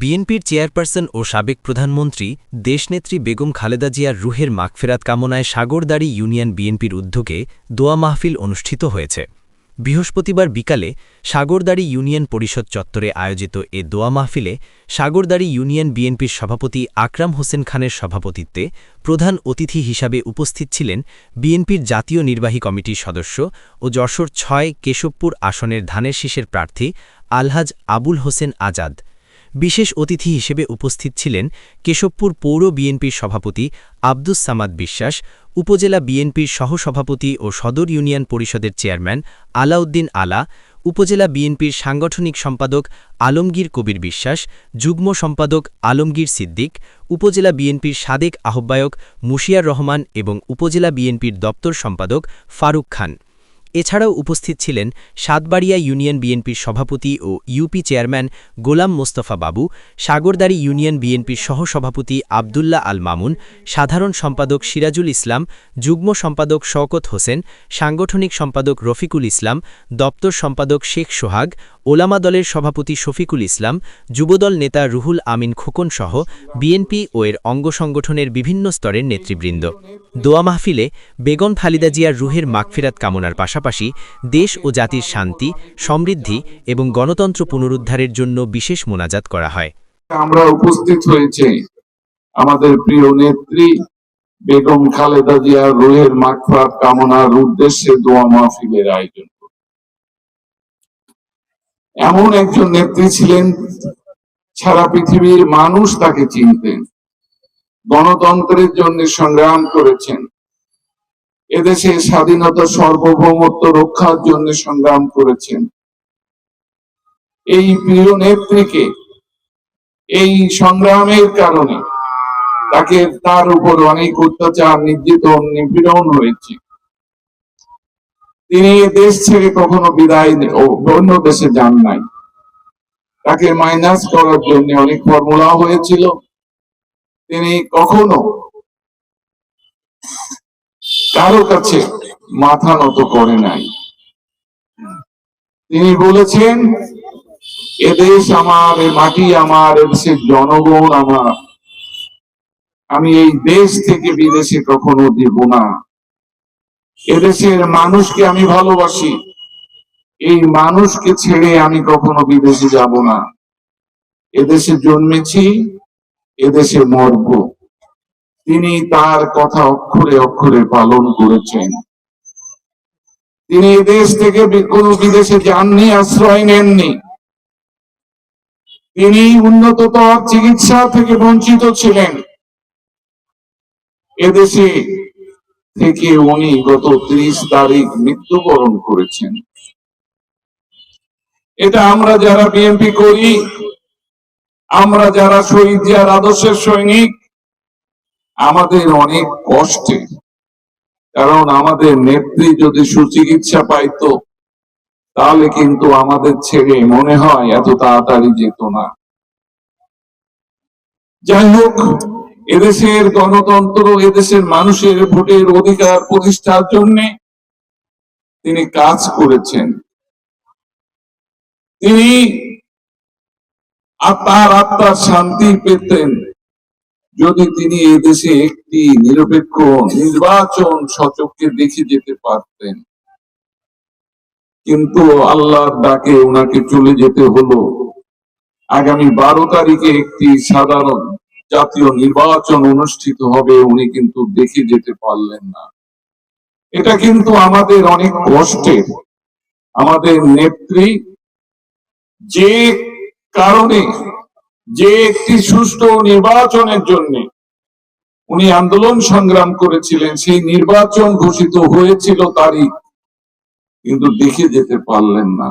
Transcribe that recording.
বিএনপির চেয়ারপারসন ও সাবেক প্রধানমন্ত্রী দেশনেত্রী বেগম খালেদা জিয়ার রুহের মাগফেরাত কামনায় সাগরদাড়ি ইউনিয়ন বিএনপির উদ্যোগে দোয়া মাহফিল অনুষ্ঠিত হয়েছে। বৃহস্পতিবার বিকালে সাগরদাড়ি ইউনিয়ন পরিষদ চত্বরে আয়োজিত এ দোয়া মাহফিলে সাগরদাড়ি ইউনিয়ন বিএনপির সভাপতি আকরাম হোসেন খানের সভাপতিত্বে প্রধান অতিথি হিসাবে উপস্থিত ছিলেন বিএনপির জাতীয় নির্বাহী কমিটির সদস্য ও যশোর ছয় কেশবপুর আসনের ধানের শীষের প্রার্থী আলহাজ আবুল হোসেন আজাদ। বিশেষ অতিথি হিসেবে উপস্থিত ছিলেন কেশবপুর পৌর বিএনপির সভাপতি আব্দুস সামাদ বিশ্বাস, উপজেলা বিএনপির সহসভাপতি ও সদর ইউনিয়ন পরিষদের চেয়ারম্যান আলাউদ্দিন আলা, উপজেলা বিএনপির সাংগঠনিক সম্পাদক আলমগীর কবির বিশ্বাস, যুগ্ম সম্পাদক আলমগীর সিদ্দিক, উপজেলা বিএনপির সাদেক আহ্বায়ক মুশিয়ার রহমান এবং উপজেলা বিএনপির দপ্তর সম্পাদক ফারুক খান। এছাড়াও উপস্থিত ছিলেন সাতবাড়িয়া ইউনিয়ন বিএনপির সভাপতি ও UP chairman Golam Mostafa Babu Sagardari union বিএনপির সহসভাপতি আবদুল্লাহ আল মামুন, সাধারণ সম্পাদক সিরাজুল ইসলাম, যুগ্ম সম্পাদক শওকত হোসেন, সাংগঠনিক সম্পাদক রফিকুল ইসলাম, দপ্তর সম্পাদক শেখ সোহাগ, ওলামা দলের সভাপতি শফিকুল ইসলাম, যুবদল নেতা রুহুল আমিন খোকন সহ বিএনপি ও এর অঙ্গ সংগঠনের বিভিন্ন স্তরের নেতৃবৃন্দ। দোয়া মাহফিলে বেগম খালিদা জিয়ার রুহের মাগফিরাত কামনার পাশাপাশি দেশ ও জাতির শান্তি, সমৃদ্ধি এবং গণতন্ত্র পুনরুদ্ধারের জন্য বিশেষ মোনাজাত করা হয়। আমরা উপস্থিত হয়েছে আমাদের প্রিয় নেত্রী বেগম খালেদা জিয়ার রুহের মাগফিরাত কামনার উদ্দেশ্যে দোয়া মাহফিলের আয়োজন। এমন একজন নেত্রী ছিলেন সারা পৃথিবীর মানুষ তাকে চিনতেন। গণতন্ত্রের জন্য সংগ্রাম করেছেন। এদেশে স্বাধীনতা সার্বভৌমত্ব রক্ষার জন্য সংগ্রাম করেছেন। এই প্রিয় নেত্রীকে এই সংগ্রামের কারণে তাকে তার উপর অনেক অত্যাচার, নির্যাতন, নিপীড়ন হয়েছে তিনি দেশ ছেড়ে কখনো বিদায় অন্য দেশে যান নাই। তাকে মাইনাস করার জন্য অনেক ফর্মুলা হয়েছিল। তিনি কখনো কারও কাছে মাথা নত করে নাই। তিনি বলেছেন এদেশ আমার, এ মাটি আমার এদেশের জনগণ আমার। আমি এই দেশ থেকে বিদেশে কখনো দিব না। এদেশের মানুষকে আমি ভালোবাসি। এই মানুষকে ছেড়ে আমি কখনো বিদেশে যাব না। এদেশে জন্মেছি এদেশে মরব। তিনি তার কথা অক্ষরে অক্ষরে পালন করেছেন। তিনি এদেশ থেকে কোনো বিদেশে যাননি, আশ্রয় নেননি। তিনি উন্নততর চিকিৎসা থেকে বঞ্চিত ছিলেন। এদেশে থেকে উনি গত ত্রিশ তারিখ মৃত্যুবরণ করেছেন। এটা আমরা যারা বিএনপি করি, আমরা যারা শহীদ জিয়ার আদর্শের সৈনিক আমাদের অনেক কষ্টে। কারণ আমাদের নেত্রী যদি সুচিকিৎসা পাইতো, তাহলে কিন্তু আমাদের ছেড়ে মনে হয় এত তাড়াতাড়ি যেত না। যাই হোক, এদেশের গণতন্ত্র এদেশের মানুষের ভোটের অধিকার প্রতিষ্ঠার জন্য তিনি কাজ করেছেন। তিনি আত্মার আত্মার শান্তি পেতেন। যদি তিনি এদেশে একটি নিরপেক্ষ নির্বাচন সচককে দেখে যেতে পারতেন। কিন্তু আল্লাহর ডাকে ওনাকে চলে যেতে হলো। আগামী বারো তারিখে একটি সাধারণ জাতীয় নির্বাচন অনুষ্ঠিত হবে, উনি কিন্তু দেখে যেতে পারলেন না। এটা কিন্তু আমাদের অনেক কষ্টের। আমাদের নেত্রী যে কারণে যে একটি সুষ্ঠু নির্বাচনের জন্য উনি আন্দোলন সংগ্রাম করেছিলেন, সেই নির্বাচন ঘোষিত হয়েছিল তারিখ। কিন্তু দেখে যেতে পারলেন না।